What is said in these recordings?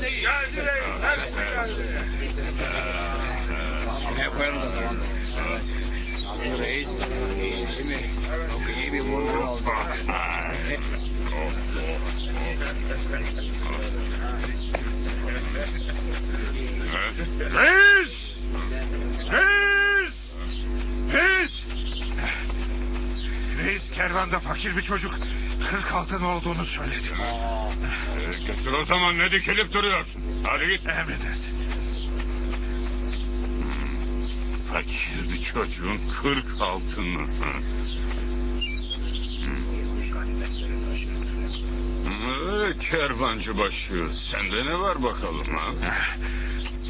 Geldi reis. Hepsi geldi. Ne koyalım o zaman? Aslında reis iyi değil mi? Çok iyi bir vurgun oldu. Reis! Reis! Reis! Reis kervanda fakir bir çocuk 40 altın olduğunu söyledi. Ee, Götür o zaman ne dikilip duruyorsun? Hadi git. Emredersin. Fakir bir çocuğun kırk altını. Ee, Kervancı başı. Sende ne var bakalım ha?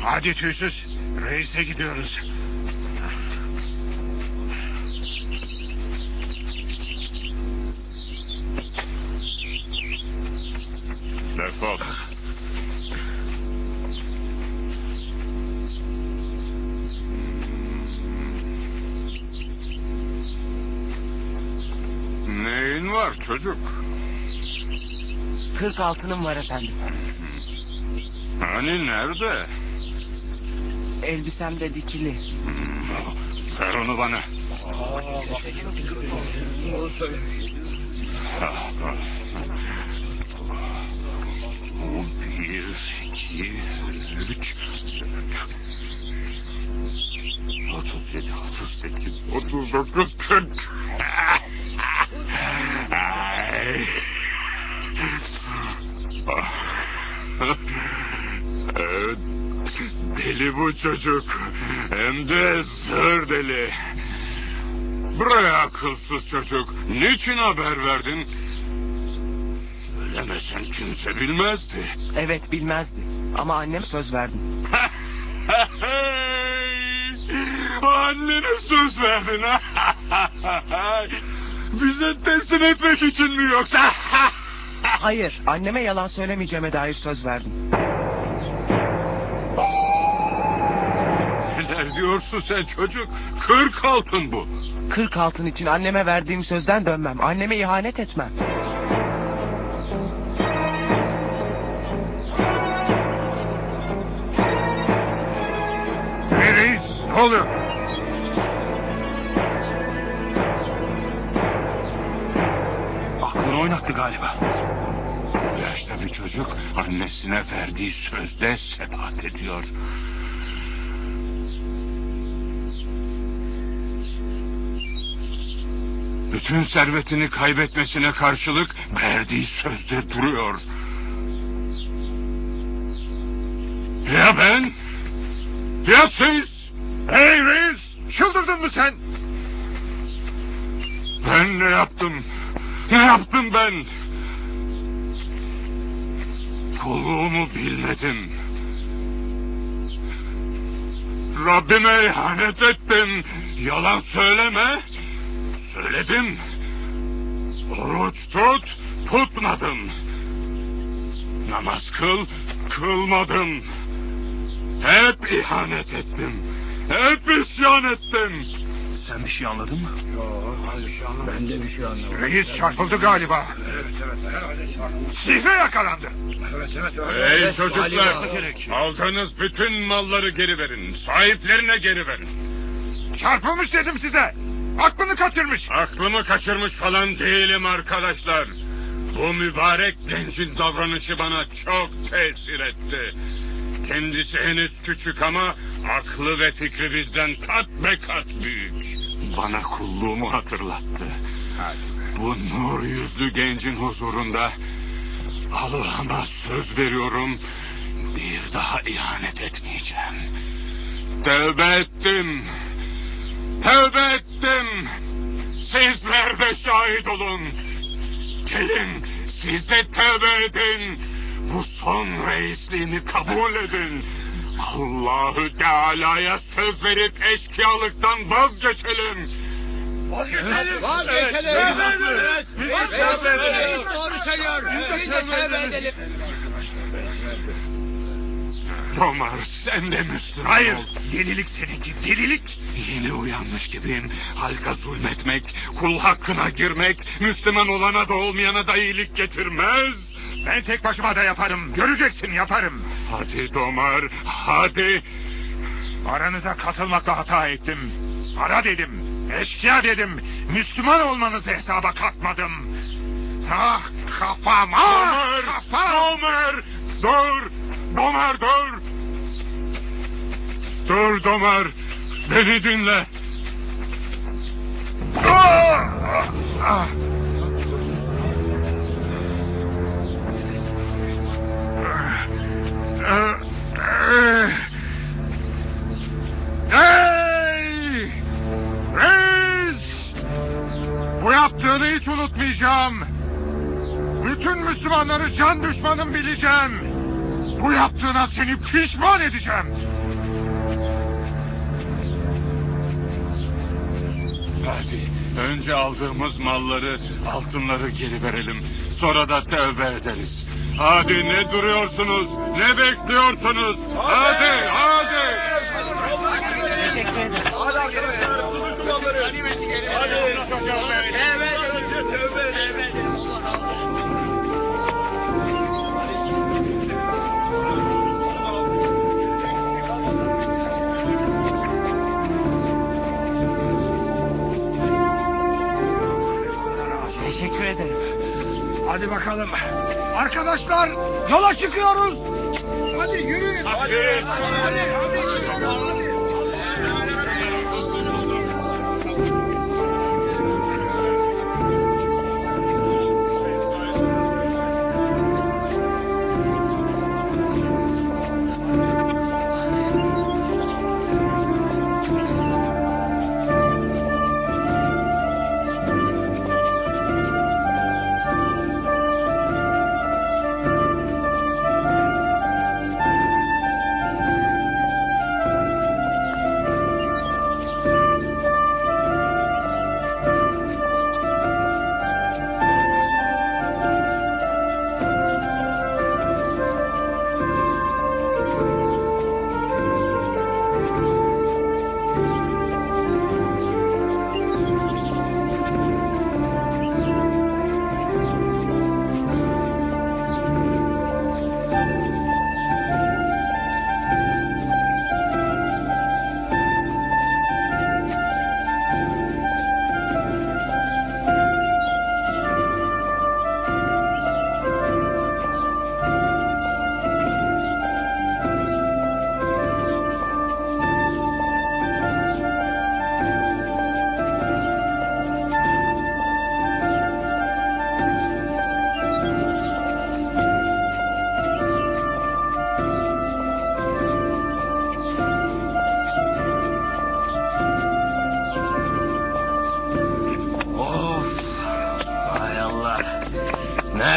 Hadi tüysüz. Reis'e gidiyoruz. Defol. Neyin var çocuk? Kırk altınım var efendim. Hani nerede? Elbisemde dikili. Ver onu bana. Bu Ay. Evet, Deli bu çocuk. Hem de zır deli. Buraya akılsız çocuk. Niçin haber verdin? Söylemesen kimse bilmezdi. Evet bilmezdi. Ama annem söz verdim. Annene söz verdin ha? Bize teslim etmek için mi yoksa? Hayır anneme yalan söylemeyeceğime dair söz verdim. Neler diyorsun sen çocuk? Kırk altın bu. Kırk altın için anneme verdiğim sözden dönmem. Anneme ihanet etmem. Reis ne oluyor? Oynattı galiba. Bu yaşta bir çocuk annesine verdiği sözde sebat ediyor. Bütün servetini kaybetmesine karşılık verdiği sözde duruyor. Ya ben? Ya siz? Ne yaptım ben? Kulluğumu bilmedim. Rabbime ihanet ettim. Yalan söyleme. Söyledim. Oruç tut, tutmadım. Namaz kıl, kılmadım. Hep ihanet ettim. Hep isyan ettim. Sen bir şey anladın mı? Ben de bir şey anlamadım. Reis çarpıldı galiba. Sihre yakalandı. Hey çocuklar, aldığınız bütün malları geri verin. Sahiplerine geri verin. Çarpılmış dedim size. Aklını kaçırmış. Aklımı kaçırmış falan değilim arkadaşlar. Bu mübarek gencin davranışı bana çok tesir etti. Kendisi henüz küçük ama aklı ve fikri bizden kat be kat büyük. Bana kulluğumu hatırlattı. Bu nur yüzlü gencin huzurunda Allah'ıma söz veriyorum bir daha ihanet etmeyeceğim. Tövbe ettim. Tövbe ettim. Sizler de şahit olun. Gelin siz de tövbe edin. Bu son reisliğini kabul edin. Allahü Teala'ya söz verip eşkıyalıktan vazgeçelim. Vazgeçelim. Vazgeçelim. Evet. Biz de doğru söylüyor. Biz de edelim. Ömer sen de Müslüman Hayır. ol. Delilik seninki. Delilik. Yeni uyanmış gibiyim. Halka zulmetmek, kul hakkına girmek, Müslüman olana da olmayana da iyilik getirmez. Ben tek başıma da yaparım. Göreceksin yaparım. Hadi Domar, hadi. Aranıza katılmakla hata ettim. Para dedim. Eşkıya dedim. Müslüman olmanızı hesaba katmadım. Ah kafam ah Domar, kafam. Domar, dur. Domar dur. Dur Domar, beni dinle. Ah. Ah, Müslümanları can düşmanım bileceğim. Bu yaptığına seni pişman edeceğim. Hadi, önce aldığımız malları, altınları geri verelim. Sonra da tövbe ederiz. Hadi ne duruyorsunuz? Ne bekliyorsunuz? Hadi, hadi. Teşekkür Hadi bakalım. Arkadaşlar yola çıkıyoruz. Hadi yürüyün. Hadi. Hadi. Hadi. yürüyoruz, hadi. Of.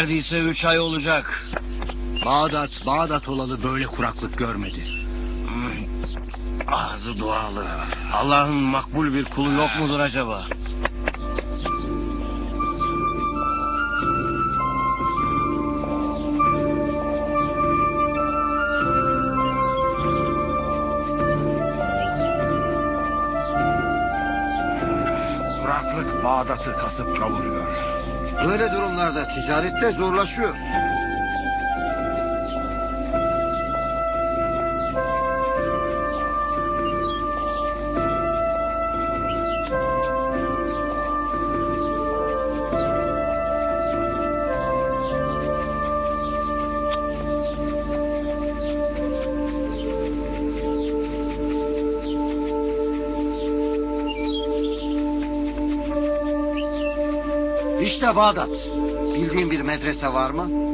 Neredeyse üç ay olacak. Bağdat, Bağdat olalı böyle kuraklık görmedi. Ağzı dualı. Allah'ın makbul bir kulu yok mudur acaba? Kuraklık Bağdat'ı kasıp kavuruyor. Böyle durumlarda ticaret de zorlaşıyor. İşte Bağdat. Bildiğin bir medrese var mı?